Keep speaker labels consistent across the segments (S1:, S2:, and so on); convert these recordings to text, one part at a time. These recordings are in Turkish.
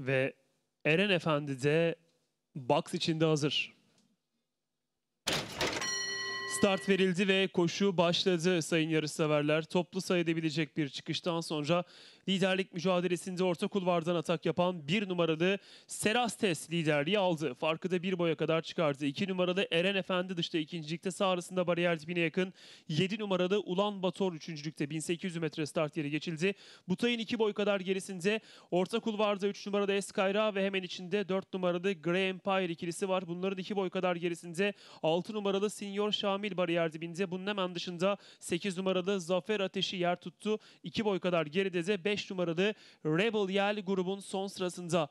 S1: Ve Eren Efendi de box içinde hazır. Start verildi ve koşu başladı sayın yarışseverler. Toplu sayıdabilecek bir çıkıştan sonra liderlik mücadelesinde orta kulvardan atak yapan bir numaralı Serastes liderliği aldı. Farkı da bir boya kadar çıkardı. İki numaralı Eren Efendi dışta ikincilikte sağ arasında bariyer dibine yakın. Yedi numaralı Ulan Bator üçüncülükte 1800 metre start yeri geçildi. Butay'ın iki boy kadar gerisinde orta kulvarda 3 numarada Eskayra ve hemen içinde 4 numaralı Grey Empire ikilisi var. Bunların iki boy kadar gerisinde 6 numaralı Senior Şamil bariyer dibinde. Bunun hemen dışında 8 numaralı Zafer Ateşi yer tuttu. 2 boy kadar geride de 5 numaralı Rebel Yel grubun son sırasında.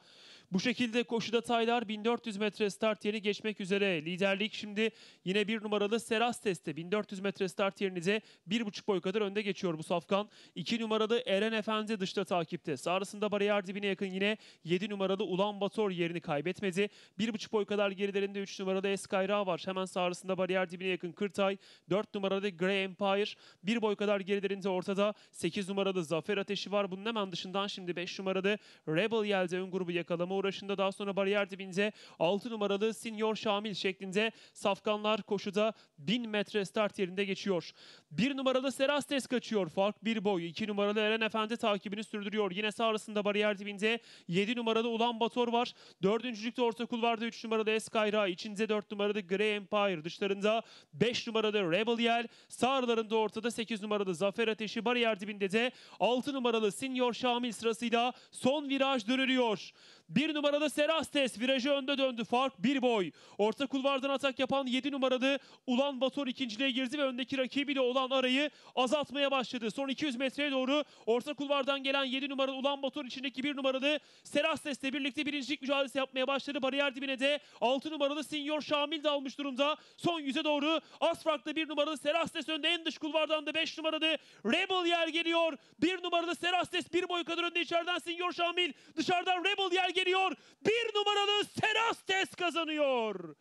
S1: Bu şekilde koşuda taylar 1400 metre start yeri geçmek üzere. Liderlik şimdi yine bir numaralı Seras Test'te 1400 metre start yerinize bir buçuk boy kadar önde geçiyor bu safkan. 2 numaralı Eren Efendi dışta takipte. Sağrısında bariyer dibine yakın yine 7 numaralı Ulan Bator yerini kaybetmedi. Bir buçuk boy kadar gerilerinde 3 numaralı Eskayra var. Hemen sağrısında bariyer dibine yakın Kırtay. 4 numaralı Grey Empire. Bir boy kadar gerilerinde ortada 8 numaralı Zafer Ateşi var. Bunun hemen dışından şimdi 5 numaralı Rebel Yel'de ön grubu yakalama uğraşında daha sonra bariyer dibinde 6 numaralı Senior Şamil şeklinde safkanlar koşuda 1000 metre start yerinde geçiyor. 1 numaralı Serastes kaçıyor. Fark bir boy. 2 numaralı Eren Efendi takibini sürdürüyor. Yine sağ arasında bariyer dibinde 7 numaralı Ulan Bator var. Dördüncülükte orta kulvarda 3 numaralı Eskayra. içinde 4 numaralı Grey Empire. Dışlarında 5 numaralı Rebel Yel. Sağ ortada 8 numaralı Zafer Ateşi. Bariyer dibinde de 6 numaralı Senior Şamil sırasıyla son viraj dönülüyor. Bir numaralı Serastes virajı önde döndü. Fark bir boy. Orta kulvardan atak yapan 7 numaralı Ulan Bator ikinciliğe girdi ve öndeki rakibiyle olan arayı azaltmaya başladı. Son 200 metreye doğru orta kulvardan gelen 7 numaralı Ulan Bator içindeki bir numaralı Serastes'le birlikte birincilik mücadelesi yapmaya başladı. Bariyer dibine de 6 numaralı Senior Şamil de almış durumda. Son yüze doğru az farklı bir numaralı Serastes önde. En dış kulvardan da 5 numaralı Rebel yer geliyor. Bir numaralı Serastes bir boy kadar önde içeriden Senior Şamil. Dışarıdan Rebel yer geliyor. Bir numaralı Serastes kazanıyor.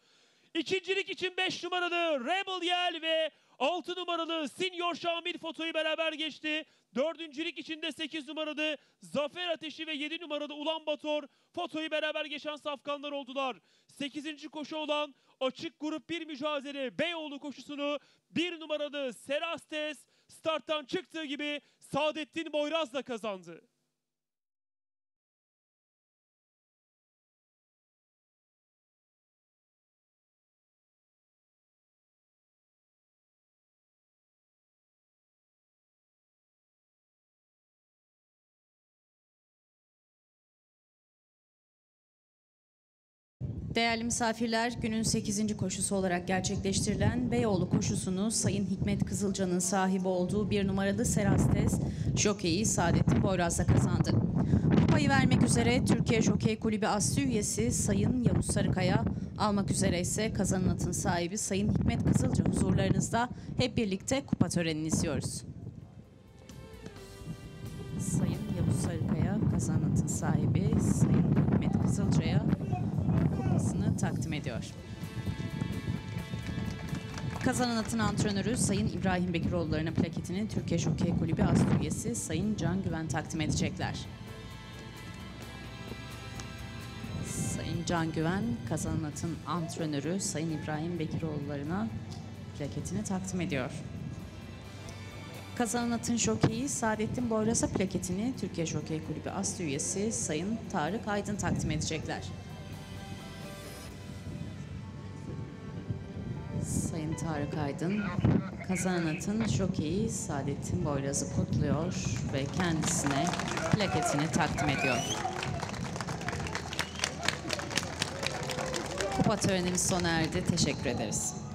S1: İkincilik için 5 numaralı Rebel Yel ve 6 numaralı Senior Şamil fotoyu beraber geçti. Dördüncülük içinde 8 numaralı Zafer Ateşi ve 7 numaralı Ulan Bator fotoyu beraber geçen safkanlar oldular. 8. koşu olan açık grup bir mücadele Beyoğlu koşusunu 1 numaralı Serastes starttan çıktığı gibi Saadettin Boyraz'la kazandı.
S2: Değerli misafirler, günün 8. koşusu olarak gerçekleştirilen Beyoğlu koşusunu Sayın Hikmet Kızılcan'ın sahibi olduğu bir numaralı Serastes Jockey'i Saadettin Boyraz'la kazandı. Kupayı vermek üzere Türkiye Jokey Kulübü Aslı üyesi Sayın Yavuz Sarıkaya almak üzere ise kazanan atın sahibi Sayın Hikmet Kızılca huzurlarınızda hep birlikte kupa törenini izliyoruz. Sayın Yavuz Sarıkaya kazanan atın sahibi Sayın Hikmet Kızılca'ya kupasını takdim ediyor. Kazanan atın antrenörü Sayın İbrahim Bekiroğulları'na plaketini Türkiye Jokey Kulübü Aslı üyesi Sayın Can Güven takdim edecekler. Sayın Can Güven, kazanan atın antrenörü Sayın İbrahim Bekiroğulları'na plaketini takdim ediyor. Kazanan atın jokeyi Saadettin Boyraz'a plaketini Türkiye Jokey Kulübü Aslı üyesi Sayın Tarık Aydın takdim edecekler. Tarık Aydın, kazanan atın jokeyi Saadettin Boyraz'ı kutluyor ve kendisine plaketini takdim ediyor. Kupa törenimiz sona erdi. Teşekkür ederiz.